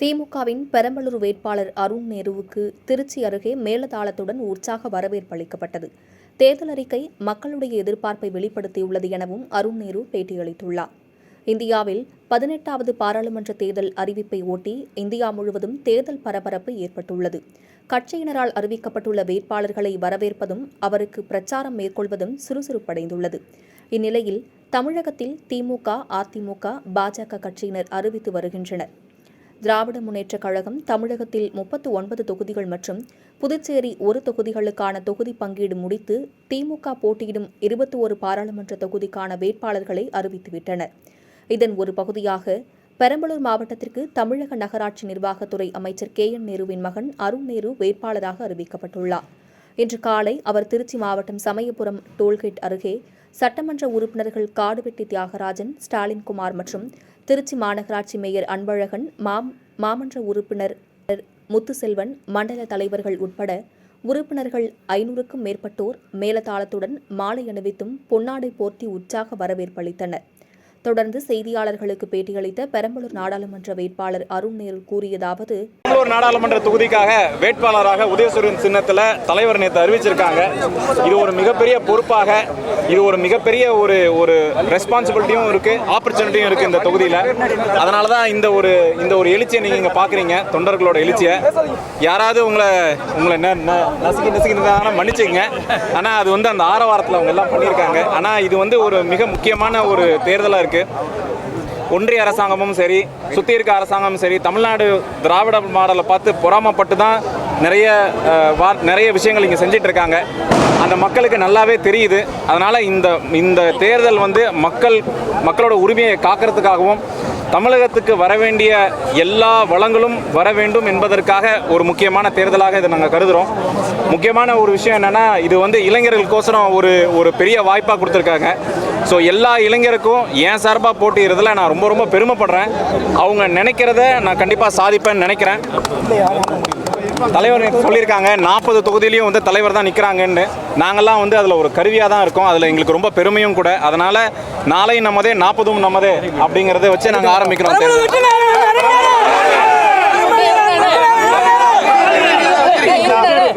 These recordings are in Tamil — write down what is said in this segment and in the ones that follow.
திமுகவின் பெரம்பலூர் வேட்பாளர் அருண் நேருவுக்கு திருச்சி அருகே மேலதாளத்துடன் உற்சாக வரவேற்பு அளிக்கப்பட்டது. தேர்தல் அறிக்கை மக்களுடைய எதிர்பார்ப்பை வெளிப்படுத்தியுள்ளது எனவும் அருண் நேரு பேட்டியளித்துள்ளார். இந்தியாவில் பதினெட்டாவது பாராளுமன்ற தேர்தல் அறிவிப்பை ஒட்டி இந்தியா முழுவதும் தேர்தல் பரபரப்பு ஏற்பட்டுள்ளது. கட்சியினரால் அறிவிக்கப்பட்டுள்ள வேட்பாளர்களை வரவேற்பதும் அவருக்கு பிரச்சாரம் மேற்கொள்வதும் சுறுசுறுப்படைந்துள்ளது. இந்நிலையில் தமிழகத்தில் திமுக அதிமுக பாஜக கட்சியினர் அறிவித்து வருகின்றனர். திராவிட முன்னேற்றக் கழகம் தமிழகத்தில் முப்பத்து ஒன்பது தொகுதிகள் மற்றும் புதுச்சேரி ஒரு தொகுதிகளுக்கான தொகுதி பங்கீடு முடித்து திமுக போட்டியிடும் இருபத்தி ஒரு பாராளுமன்ற தொகுதிக்கான வேட்பாளர்களை அறிவித்துவிட்டனர். இதன் ஒரு பகுதியாக பெரம்பலூர் மாவட்டத்திற்கு தமிழக நகராட்சி நிர்வாகத்துறை அமைச்சர் கே என் நேருவின் மகன் அருண் நேரு வேட்பாளராக அறிவிக்கப்பட்டுள்ளார். இன்று காலை அவர் திருச்சி மாவட்டம் சமயபுரம் டோல்கேட் அருகே சட்டமன்ற உறுப்பினர்கள் காடுவெட்டி தியாகராஜன் ஸ்டாலின் குமார் மற்றும் திருச்சி மாநகராட்சி மேயர் அன்பழகன் மாம் மாமன்ற உறுப்பினர் முத்துசெல்வன் மண்டல தலைவர்கள் உட்பட உறுப்பினர்கள் ஐநூறுக்கும் மேற்பட்டோர் மேலதாளத்துடன் மாலை அணிவித்தும் பொன்னாடை போர்த்தி உற்சாக வரவேற்பளித்தனர் தொடர்ந்து செய்தியாளர்களுக்கு பேட்டியளித்த பெரம்பலூர் நாடாளுமன்ற வேட்பாளர் அருண் நேரு கூறியதாவது பெரம்பலூர் நாடாளுமன்ற தொகுதிக்காக வேட்பாளராக உதயசூரியன் சின்னத்தில் தலைவர் நேற்று அறிவிச்சிருக்காங்க. இது ஒரு மிகப்பெரிய பொறுப்பாக இது ஒரு மிகப்பெரிய ஒரு ஒரு ரெஸ்பான்சிபிலிட்டியும் இருக்கு ஆப்பர்ச்சுனிட்டியும் இருக்கு இந்த தொகுதியில். அதனால தான் இந்த ஒரு இந்த ஒரு எழுச்சியை நீங்கள் இங்கே பார்க்குறீங்க தொண்டர்களோட எழுச்சியை. யாராவது உங்களை உங்களை என்ன ந- நசுக்கி நசுக்கிருந்தாங்கன்னா மன்னிச்சுங்க ஆனால் அது வந்து அந்த ஆரவாரத்தில் அவங்க எல்லாம் பண்ணியிருக்காங்க. ஆனால் இது வந்து ஒரு மிக முக்கியமான ஒரு தேர்தலாக இருக்குது ஒன்றிய அரசாங்கமும் சரி சுற்றி இருக்க அரசாங்கமும் சரி தமிழ்நாடு திராவிட மாடலை பார்த்து பொறாமப்பட்டு தான் நிறைய வா- நிறைய விஷயங்கள் இங்கே செஞ்சிட்டு இருக்காங்க. அந்த மக்களுக்கு நல்லாவே தெரியுது. அதனால் இந்த இந்த தேர்தல் வந்து மக்கள் மக்களோட உரிமையை காக்கிறதுக்காகவும் தமிழகத்துக்கு வர வேண்டிய எல்லா வளங்களும் வர வேண்டும் என்பதற்காக ஒரு முக்கியமான தேர்தலாக இதை நாங்கள் கருதுகிறோம் முக்கியமான ஒரு விஷயம் என்னென்னா இது வந்து இளைஞர்களுக்கோசரம் ஒரு ஒரு பெரிய வாய்ப்பாக கொடுத்துருக்காங்க. ஸோ எல்லா இளைஞருக்கும் என் சார்பாக போட்டியிடுறதுல நான் ரொம்ப ரொம்ப பெருமைப்படுறேன். அவங்க நினைக்கிறத நான் கண்டிப்பாக சாதிப்பேன்னு நினைக்கிறேன். தலைவர் சொல்லியிருக்காங்க நாற்பது தொகுதியிலையும் வந்து தலைவர் தான் நிற்கிறாங்கன்னு நாங்கள்லாம் வந்து அதில் ஒரு கருவியாக தான் இருக்கோம். அதில் எங்களுக்கு ரொம்ப பெருமையும் கூட. அதனால் நாளையும் நம்மதே நாற்பதும் நம்மதே அப்படிங்கிறத வச்சு நாங்கள் ஆரம்பிக்கிறோம் தேர்தல் பெரம்பலூர் நாடாளுமன்ற தொகுதிக்கு நீங்க வந்து எம்பி ஆனதுக்கு புதிய திட்டங்களை அமல்படுத்துறாங்க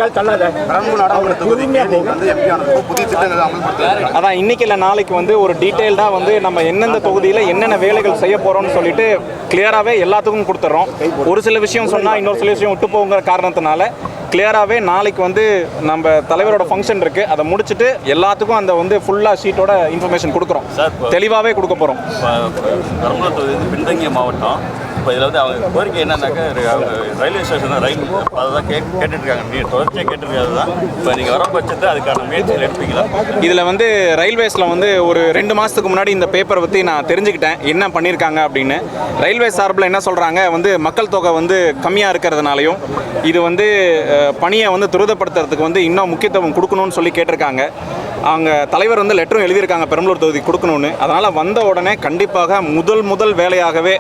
அதான் இன்னைக்கு இல்லை நாளைக்கு வந்து ஒரு டீட்டெயில்டாக வந்து நம்ம எந்தெந்த தொகுதியில் என்னென்ன வேலைகள் செய்ய போகிறோம்னு சொல்லிட்டு கிளியராகவே எல்லாத்துக்கும் கொடுத்துட்றோம் ஒரு சில விஷயம் சொன்னால் இன்னொரு சில விஷயம் விட்டு போங்கிற காரணத்தினால கிளியராகவே நாளைக்கு வந்து நம்ம தலைவரோட ஃபங்க்ஷன் இருக்குது அதை முடிச்சுட்டு எல்லாத்துக்கும் அந்த வந்து ஃபுல்லாக ஷீட்டோட இன்ஃபர்மேஷன் கொடுக்குறோம் தெளிவாகவே கொடுக்க போகிறோம் பின்தங்கிய மாவட்டம் இப்போ இதில் வந்து அவங்க கோரிக்கை என்னன்னாக்கா அவங்க ரயில்வே ஸ்டேஷன் தான் ரயில் அதை தான் கே கேட்டுட்ருக்காங்க. தொடர்ச்சியாக கேட்டுருக்காது தான். இப்போ நீங்கள் வர பட்சத்தை அதுக்கான முயற்சிகள் எடுப்பீங்களா? இதில் வந்து ரயில்வேஸில் வந்து ஒரு ரெண்டு மாதத்துக்கு முன்னாடி இந்த பேப்பரை பற்றி நான் தெரிஞ்சுக்கிட்டேன். என்ன பண்ணியிருக்காங்க அப்படின்னு. ரயில்வே சார்பில் என்ன சொல்கிறாங்க? வந்து மக்கள் தொகை வந்து கம்மியாக இருக்கிறதுனாலையும் இது வந்து பணியை வந்து துரிதப்படுத்துறதுக்கு வந்து இன்னும் முக்கியத்துவம் கொடுக்கணும்னு சொல்லி கேட்டிருக்காங்க. அவங்க தலைவர் வந்து லெட்டரும் எழுதியிருக்காங்க பெரம்பலூர் தொகுதி கொடுக்கணும்னு. அதனால் வந்த உடனே கண்டிப்பாக முதல் முதல் வேலையாகவே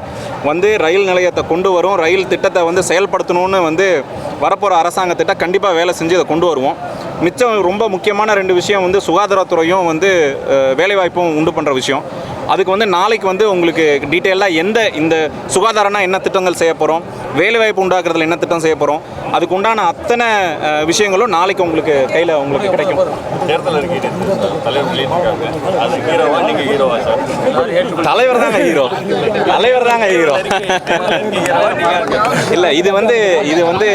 வந்து ரயில் நிலையத்தை கொண்டு வரும். ரயில் திட்டத்தை வந்து செயல்படுத்தணும்னு வந்து வரப்போகிற அரசாங்கத்திட்ட கண்டிப்பாக வேலை செஞ்சு இதை கொண்டு வருவோம். மிச்சம் ரொம்ப முக்கியமான ரெண்டு விஷயம் வந்து சுகாதாரத்துறையும் வந்து வேலைவாய்ப்பும் உண்டு பண்ணுற விஷயம். அதுக்கு வந்து நாளைக்கு வந்து உங்களுக்கு டீட்டெயிலாக எந்த இந்த சுகாதாரம்னா என்ன திட்டங்கள் செய்ய போகிறோம் வேலைவாய்ப்பு உண்டாக்குறதுல என்ன திட்டம் செய்ய போகிறோம் அதுக்கு உண்டான அத்தனை விஷயங்களும் நாளைக்கு உங்களுக்கு கையில் உங்களுக்கு கிடைக்கும். தலைவர் தாங்க ஹீரோ. தலைவர் தாங்க ஹீரோ. இல்லை இது வந்து இது வந்து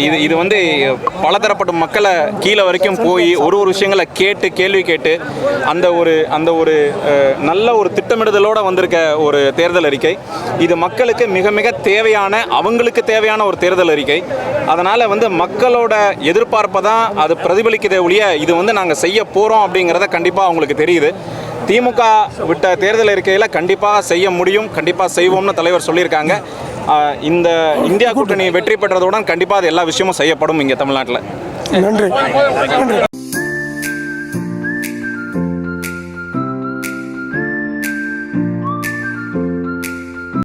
இது இது வந்து பலதரப்பட்ட மக்களை கீழே வரைக்கும் போய் ஒரு ஒரு விஷயங்களை கேட்டு கேள்வி கேட்டு அந்த ஒரு அந்த ஒரு நல்ல ஒரு திட்டமிடுதலோட வந்திருக்க ஒரு தேர்தல் அறிக்கை. இது மக்களுக்கு மிக மிக தேவையான அவங்களுக்கு தேவையான ஒரு தேர்தல் அறிக்கை. அதனால் வந்து மக்களோட எதிர்பார்ப்பை தான் அது பிரதிபலிக்குதே ஒழிய இது வந்து நாங்கள் செய்ய போகிறோம் அப்படிங்கிறத கண்டிப்பாக அவங்களுக்கு தெரியுது. திமுக விட்ட தேர்தல் அறிக்கையில் கண்டிப்பாக செய்ய முடியும் கண்டிப்பாக செய்வோம்னு தலைவர் சொல்லியிருக்காங்க. இந்த இந்தியா கூட்டணி வெற்றி பெற்றதுடன் கண்டிப்பாக அது எல்லா விஷயமும் செய்யப்படும் இங்கே தமிழ்நாட்டில். நன்றி.